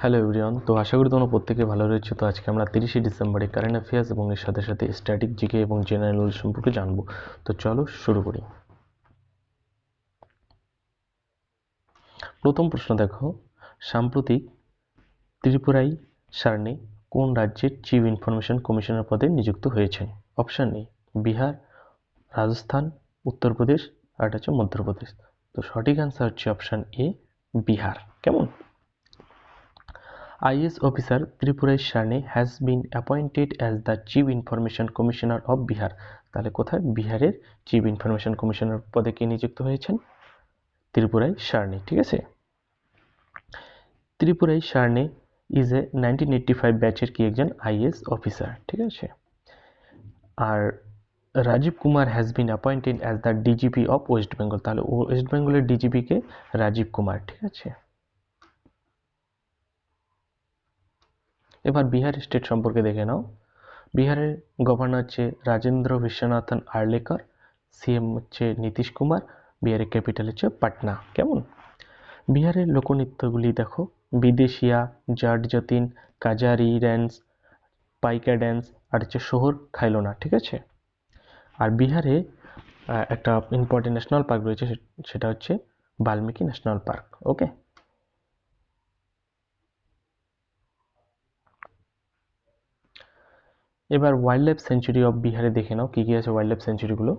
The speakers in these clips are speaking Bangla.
হ্যালো এভরিওয়ান, তো আশা করি তোমরা প্রত্যেকে ভালো রয়েছে। তো আজকে আমরা তিরিশে ডিসেম্বরে কারেন্ট অ্যাফেয়ার্স এবং এর সাথে সাথে স্ট্যাটিক জিকে এবং জেনারেল নলেজ সম্পর্কে জানব। তো চলো শুরু করি। প্রথম প্রশ্ন দেখো, সাম্প্রতিক ত্রিপুরাই সারণী কোন রাজ্যের চিফ ইনফরমেশন কমিশনার পদে নিযুক্ত হয়েছেন? অপশান এ বিহার, রাজস্থান, উত্তরপ্রদেশ, আর হচ্ছে মধ্যপ্রদেশ। তো সঠিক অ্যান্সার হচ্ছে অপশান এ বিহার। কেমন? IS officer Tripurai Sharne has been appointed as the Chief Information Commissioner of Bihar তাহলে কোথায়? বিহারের চিফ ইনফরমেশন কমিশনার পদে কে নিযুক্ত হয়েছেন? ত্রিপুরাই সারনে ঠিক আছে? Tripurari Sharan is a nineteen eighty five ব্যাচের কি একজন আইএস অফিসার, ঠিক আছে? আর Rajiv Kumar has been appointed as the DGP of West Bengal তাহলে ওয়েস্ট বেঙ্গলের ডিজিপিকে রাজীব কুমার, ঠিক আছে? এবার বিহার স্টেট সম্পর্কে দেখে নাও। বিহারের গভর্নর হচ্ছে রাজেন্দ্র বিশ্বনাথন আর্লেকর, সিএম হচ্ছে নীতিশ কুমার, বিহারের ক্যাপিটাল হচ্ছে পাটনা। কেমন? বিহারের লোকনৃত্যগুলি দেখো। বিদেশিয়া, জাট যতীন, কাজারি ড্যান্স, পাইকা ড্যান্স, আর হচ্ছে শহর খাইলো না ঠিক আছে? আর বিহারে একটা ইম্পর্টেন্ট ন্যাশনাল পার্ক রয়েছে সেটা হচ্ছে বাল্মীকি ন্যাশনাল পার্ক ওকে এবার ওয়াইল্ড লাইফ সেঞ্চুরি অফ বিহারে দেখে নাও, কী কী আছে ওয়াইল্ড লাইফ সেঞ্চুরিগুলো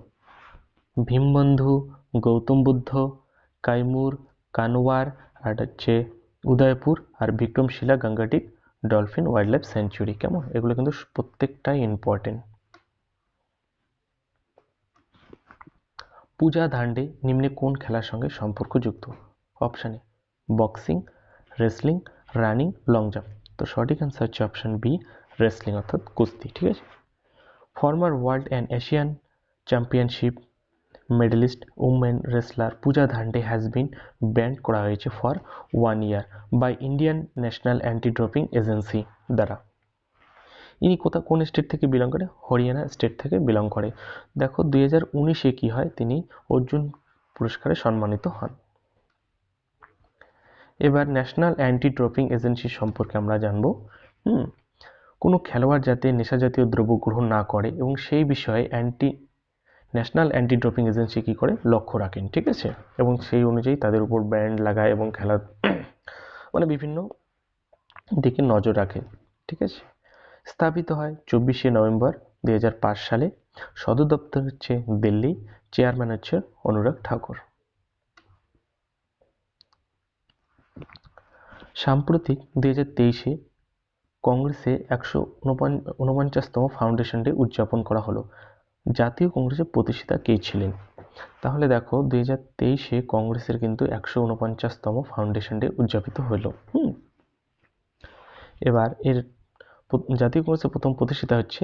ভীমবন্ধু, গৌতম বুদ্ধ, কাইমুর, কানওয়ার, আর হচ্ছে উদয়পুর, আর Vikramshila, Gangetic dolphin wildlife sanctuary কেমন? এগুলো কিন্তু প্রত্যেকটাই ইম্পর্টেন্ট পূজা ধান্ডে নিম্নে কোন খেলার সঙ্গে সম্পর্কযুক্ত? অপশানে boxing wrestling running long jump তো সঠিক অ্যান্সার হচ্ছে অপশান বি রেসলিং অর্থাৎ কুস্তি, ঠিক আছে? Former world and Asian championship medallist women wrestler Puja Dhande has been banned করা হয়েছে for one year by Indian National Anti Doping Agency দ্বারা। ইনি কোথা কোন স্টেট থেকে বিলং করে? হরিয়ানা স্টেট থেকে বিলং করে। দেখো, দুই হাজার উনিশে কী হয়? তিনি অর্জুন পুরস্কারে সম্মানিত হন। এবার ন্যাশনাল অ্যান্টি ড্রপিং এজেন্সি সম্পর্কে আমরা জানব। হুম কোনো খেলোয়াড় যাতে নেশাজাতীয় দ্রব্য গ্রহণ না করে এবং সেই বিষয়ে anti, National Anti Doping Agency কী করে লক্ষ্য রাখেন, ঠিক আছে? এবং সেই অনুযায়ী তাদের উপর ব্যান্ড লাগায় এবং খেলা মানে বিভিন্ন দিকে নজর রাখে, ঠিক আছে? স্থাপিত হয় চব্বিশে নভেম্বর দুই হাজার পাঁচ সালে। সদর দপ্তর হচ্ছে দিল্লি, চেয়ারম্যান হচ্ছে অনুরাগ ঠাকুর। সাম্প্রতিক দুই হাজার তেইশে কংগ্রেসে একশো উনপঞ্চাশতম ফাউন্ডেশন ডে উদযাপন করা হলো। জাতীয় কংগ্রেসের প্রতিষ্ঠাতা কে ছিলেন? তাহলে দেখো, দুই হাজার তেইশে কংগ্রেসের কিন্তু একশো উনপঞ্চাশতম ফাউন্ডেশন ডে উদযাপিত হলো। হুম। এবার এর জাতীয় কংগ্রেসের প্রথম প্রতিষ্ঠাতা হচ্ছে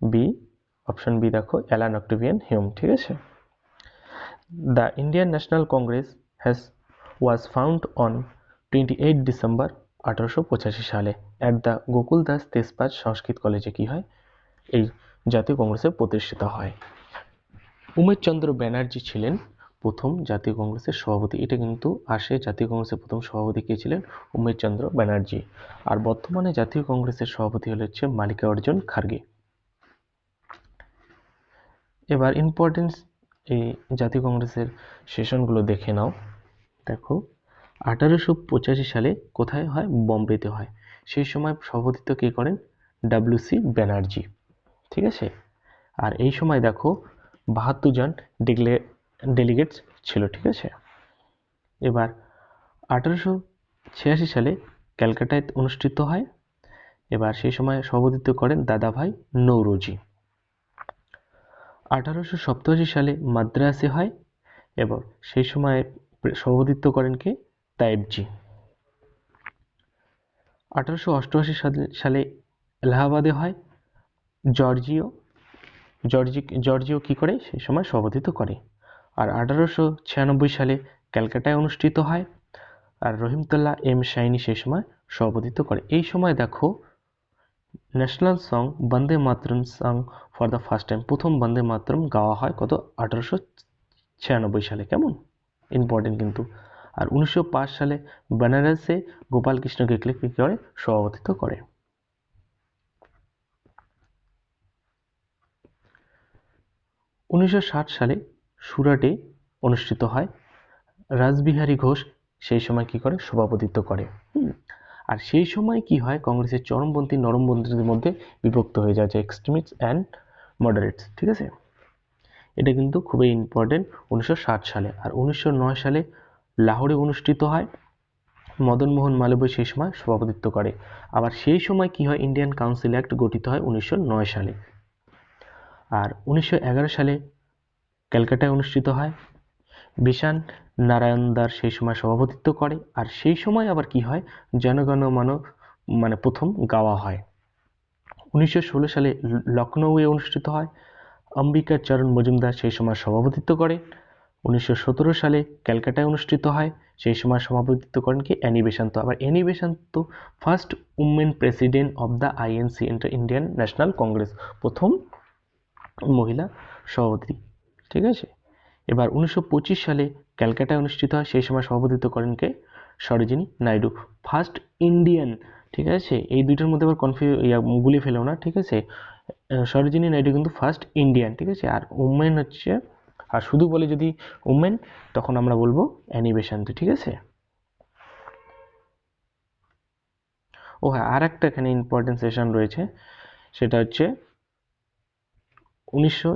বি, অপশন বি দেখো, অ্যালান অক্টিভিয়ান হিউম ঠিক আছে? The Indian National Congress has, was found on twenty eight December আঠারোশো পঁচাশি সালে অ্যাট দ্য গোকুল দাস তেজপাত সংস্কৃত কলেজে কী হয়? এই জাতীয় কংগ্রেসে প্রতিষ্ঠিত হয়। উমেশচন্দ্র ব্যানার্জি ছিলেন প্রথম জাতীয় কংগ্রেসের সভাপতি। এটা কিন্তু আসে জাতীয় কংগ্রেসের প্রথম সভাপতি কে ছিলেন উমেশচন্দ্র ব্যানার্জি। আর বর্তমানে জাতীয় কংগ্রেসের সভাপতি হল হচ্ছে মালিকার্জুন খার্গে এবার ইম্পর্টেন্স এই জাতীয় কংগ্রেসের সেশনগুলো দেখে নাও। দেখো আঠারোশো পঁচাশি সালে কোথায় হয়? বম্বেতে হয়। সেই সময় সভাপতিত্ব কে করেন? ডাব্লিউসি ব্যানার্জি। ঠিক আছে? আর এই সময় দেখো বাহাত্তর জন ডিগ্লে, ডেলিগেটস ছিল, ঠিক আছে? এবার আঠারোশো ছিয়াশি সালে ক্যালকাটায় অনুষ্ঠিত হয়। এবার সেই সময় সভাপতিত্ব করেন দাদাভাই নৌরোজি। আঠারোশো সপ্তাশি সালে মাদ্রাসে হয়। এবং সেই সময় সভাপতিত্ব করেন কে? তাইবজি। আঠারোশো অষ্টআশি সালে এলাহাবাদে হয়। জর্জিও, জর্জি, জর্জিও কী করে? সেই সময় সভাপতিত্ব করে। আর আঠারোশো ছিয়ানব্বই সালে ক্যালকাটায় অনুষ্ঠিত হয়। আর রহিমতুল্লাহ এম শাইনি সেই সময় সভাপতিত্ব করে। এই সময় দেখো, national song Vande Mataram song for the first time, প্রথম বন্দে মাতরম গাওয়া হয় কত? আঠারোশো ছিয়ানব্বই সালে। কেমন? ইম্পর্টেন্ট কিন্তু। আর উনিশশো পাঁচ সালে বেনারসে গোপাল কৃষ্ণ গোখলে কী করে সভাপতিত্ব করে। উনিশশো ষাট সালে সুরাটে অনুষ্ঠিত হয় রাসবিহারী ঘোষ সেই সময় কি করে? সভাপতিত্ব করে। আর সেই সময় কি হয়? কংগ্রেসের চরমপন্থী নরমপন্থীদের মধ্যে বিভক্ত হয়ে যায় এক্সট্রিমিস্ট অ্যান্ড মডারেটস ঠিক আছে? এটা কিন্তু খুবই ইম্পর্টেন্ট উনিশশো ষাট সালে। আর উনিশশো নয় সালে লাহোরে অনুষ্ঠিত হয়। মদনমোহন মালব্য সেই সময় সভাপতিত্ব করে। আবার সেই সময় কি হয়? ইন্ডিয়ান কাউন্সিল অ্যাক্ট গঠিত হয় উনিশশো নয় সালে। আর উনিশশো এগারো সালে ক্যালকাটায় অনুষ্ঠিত হয়। বিশান নারায়ণ দার সেই সময় সভাপতিত্ব করে। আর সেই সময় আবার কি হয়? জনগণ মন মানে প্রথম গাওয়া হয়। উনিশশো ষোলো সালে লখনৌয়ে অনুষ্ঠিত হয়। অম্বিকা চরণ মজুমদার সেই সময় সভাপতিত্ব করে। উনিশশো সতেরো সালে ক্যালকাটায় অনুষ্ঠিত হয়। সেই সময় সভাপতিত্ব করেন কি? অ্যানি বেসান্ত আবার Annie Besant first women president of the INC Indian National Congress প্রথম মহিলা সভাপতি। ঠিক আছে? এবার উনিশশো পঁচিশ সালে ক্যালকাটায় অনুষ্ঠিত হয়। সেই সময় সভাপতিত্ব করেন কে? সরোজিনী নাইডু। ফার্স্ট ইন্ডিয়ান ঠিক আছে? এই দুইটার মধ্যে আবার কনফিউ গুলিয়ে ফেলেও না, ঠিক আছে? সরোজিনী নাইডু কিন্তু ফার্স্ট ইন্ডিয়ান ঠিক আছে? আর উমেন হচ্ছে আর শুধু বলে যদি উমেন তখন আমরা বলব অ্যানিবেশান্ত ঠিক আছে? ও হ্যাঁ আর একটা এখানে ইম্পর্টেন্ট সেশন রয়েছে, সেটা হচ্ছে উনিশশো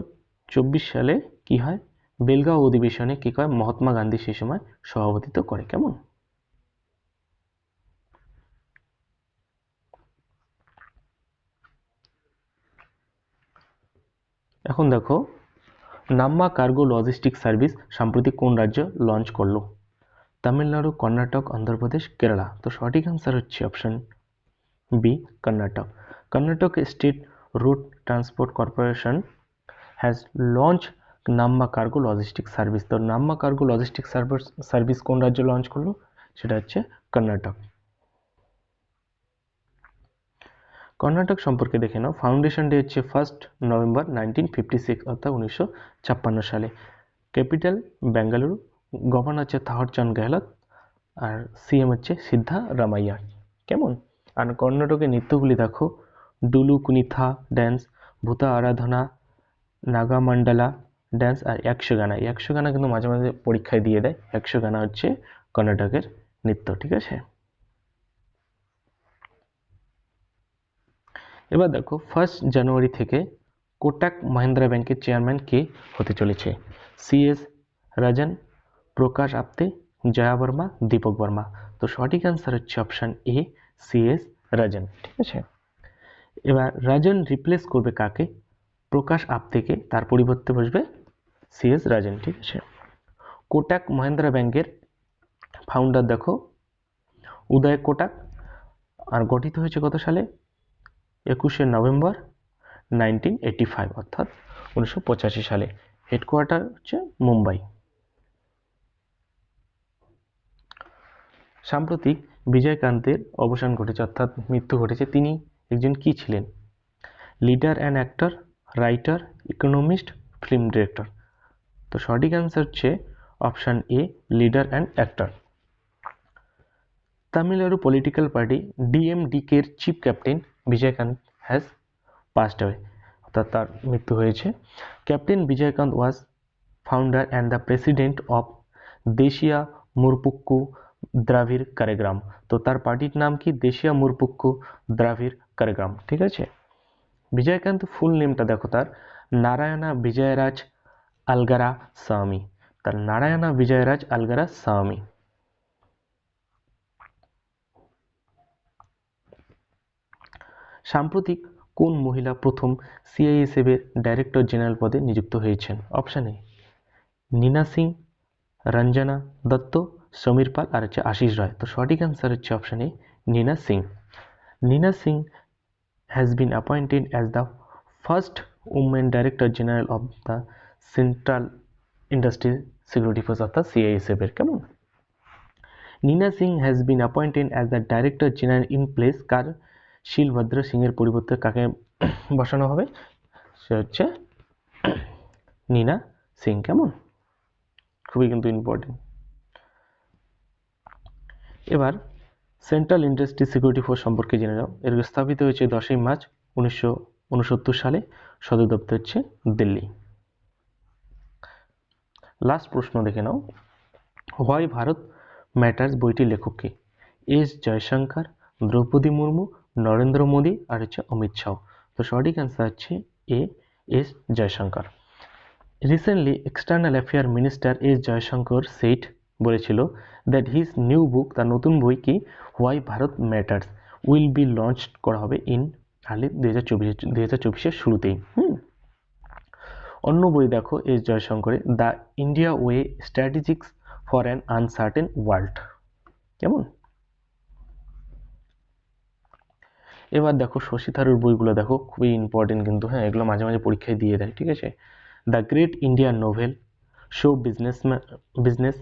চব্বিশ সালে কি হয়? বেলগাঁও অধিবেশনে কী করে? মহাত্মা গান্ধী সেই সময় সভাপতিত্ব করে, কেমন? এখন দেখো নাম্মা কার্গো লজিস্টিক সার্ভিস সাম্প্রতিক কোন রাজ্য লঞ্চ করল? তামিলনাড়ু, কর্ণাটক, অন্ধ্রপ্রদেশ, কেরালা। তো সঠিক অ্যান্সার হচ্ছে option B Karnataka. Karnataka State Road Transport Corporation has launch Namma cargo logistic service. তো নাম্মা কার্গো লজিস্টিক সার্ভিস কোন রাজ্য লঞ্চ করল? সেটা হচ্ছে কর্ণাটক। কর্ণাটক সম্পর্কে দেখে নাও। ফাউন্ডেশন ডে হচ্ছে first November nineteen fifty six অর্থাৎ উনিশশো ছাপ্পান্ন সালে। ক্যাপিটাল বেঙ্গালুরু গভর্নর হচ্ছে থাহরচাঁদ গেহলত আর সিএম হচ্ছে সিদ্ধা রামাইয়া কেমন? আর কর্ণাটকের নৃত্যগুলি দেখো। ডুলু, কুনিথা ড্যান্স ভূতা আরাধনা নাগামান্ডালা ড্যান্স আর একশো গানা। একশো গানা কিন্তু মাঝে মাঝে পরীক্ষায় দিয়ে দেয়। একশো গানা হচ্ছে কর্ণাটকের নৃত্য, ঠিক আছে? এবার দেখো ফার্স্ট জানুয়ারি থেকে কোটাক মহিন্দ্রা ব্যাংকের চেয়ারম্যান কে হতে চলেছে। সিএস রাজন প্রকাশ আপ্তে জয়া বর্মা দীপক বর্মা তো সঠিক অ্যান্সার হচ্ছে অপশান এ সিএস রাজন ঠিক আছে? এবার রাজন রিপ্লেস করবে কাকে? প্রকাশ আপ্তেকে তার পরিবর্তে বসবে সিএস রাজন ঠিক আছে? কোটাক মহিন্দ্রা ব্যাংকের ফাউন্ডার দেখো, উদয় কোটাক আর গঠিত হয়েছে কত সালে? একুশে নভেম্বর নাইনটিন এইটি ফাইভ, অর্থাৎ উনিশশো পঁচাশি সালে। হেডকোয়ার্টার হচ্ছে মুম্বাই। সাম্প্রতিক বিজয়কান্তের অবসান ঘটেছে, অর্থাৎ মৃত্যু ঘটেছে। তিনি একজন কি ছিলেন? Leader and actor, writer, economist, film director. তো সঠিক অ্যান্সার হচ্ছে option A, leader and actor. Tamil Nadu political party ডিএমডিকের chief captain Vijayakanth has passed away অর্থাৎ তার মৃত্যু হয়েছে। Captain Vijayakanth was founder and the president of Desiya Murpokku Dravida Kazhagam. তো তার পার্টির নাম কি? দেশিয়া মুরপুক্কু দ্রাভির কারেগ্রাম। ঠিক আছে? বিজয়কান্ত ফুল নেমটা দেখো তার। নারায়ণা বিজয়রাজ আলগারা স্বামী তার নারায়ণা বিজয়রাজ আলগারা স্বামী সাম্প্রতিক কোন মহিলা প্রথম সিআইএসএফের ডাইরেক্টর জেনারেল পদে নিযুক্ত হয়েছেন? অপশান এ নীনা সিং, রঞ্জনা দত্ত, সমীর পাল আর হচ্ছে আশিস রায়। তো সঠিক অ্যান্সার হচ্ছে option A Nina Singh. Nina Singh has been appointed as the first women director general of the Central Industry Security Force অর্থাৎ সিআইএসএফ এর কেমন? Nina Singh has been appointed as the director general in place কার শিলভদ্র সিংয়ের পরিবর্তে কাকে বসানো হবে? সে হচ্ছে নীনা সিং, কেমন? খুবই কিন্তু ইম্পর্টেন্ট এবার সেন্ট্রাল ইন্ডাস্ট্রি সিকিউরিটি ফোর্স সম্পর্কে জেনে নাও। এর স্থাপিত হয়েছে দশই মার্চ উনিশশো উনসত্তর সালে। সদর দপ্তর হচ্ছে দিল্লি। লাস্ট প্রশ্ন দেখে নাও। হোয়াই ভারত ম্যাটার্স বইটির লেখক কে এস জয়শঙ্কর, দ্রৌপদী মুর্মু নরেন্দ্র মোদী আর হচ্ছে অমিত শাহ। তো সঠিক অ্যান্সার হচ্ছে A S Jaishankar. Recently external affair minister S Jaishankar said বলেছিল দ্যাট হিজ নিউ বুক তার নতুন বই কি why Bharat matters will be launch করা হবে ইন আর্লি দু হাজার চব্বিশ দু হাজার চব্বিশের শুরুতেই। হুম। অন্য বই দেখো S জয়শঙ্করের the India way strategies for an uncertain world কেমন? এবার দেখো শশী থারুর বইগুলো দেখো, খুবই ইম্পর্টেন্ট কিন্তু হ্যাঁ এগুলো মাঝে মাঝে পরীক্ষায় দিয়ে দেয়, ঠিক আছে? The great Indian novel show business business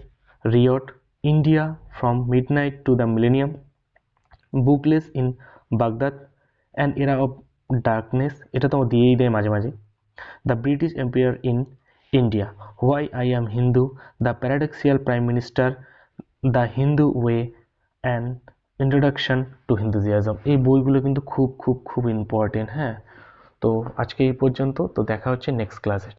riot India from midnight to the millennium bookless in Baghdad and era of darkness এটা তো দিয়েই দেয় মাঝে মাঝে। The British empire in India why I am Hindu the paradoxical prime minister the Hindu way and introduction to Hinduism এই বইগুলো কিন্তু খুব খুব খুব ইম্পর্টেন্ট হ্যাঁ? তো আজকে এই পর্যন্ত, তো দেখা হচ্ছে নেক্সট ক্লাসে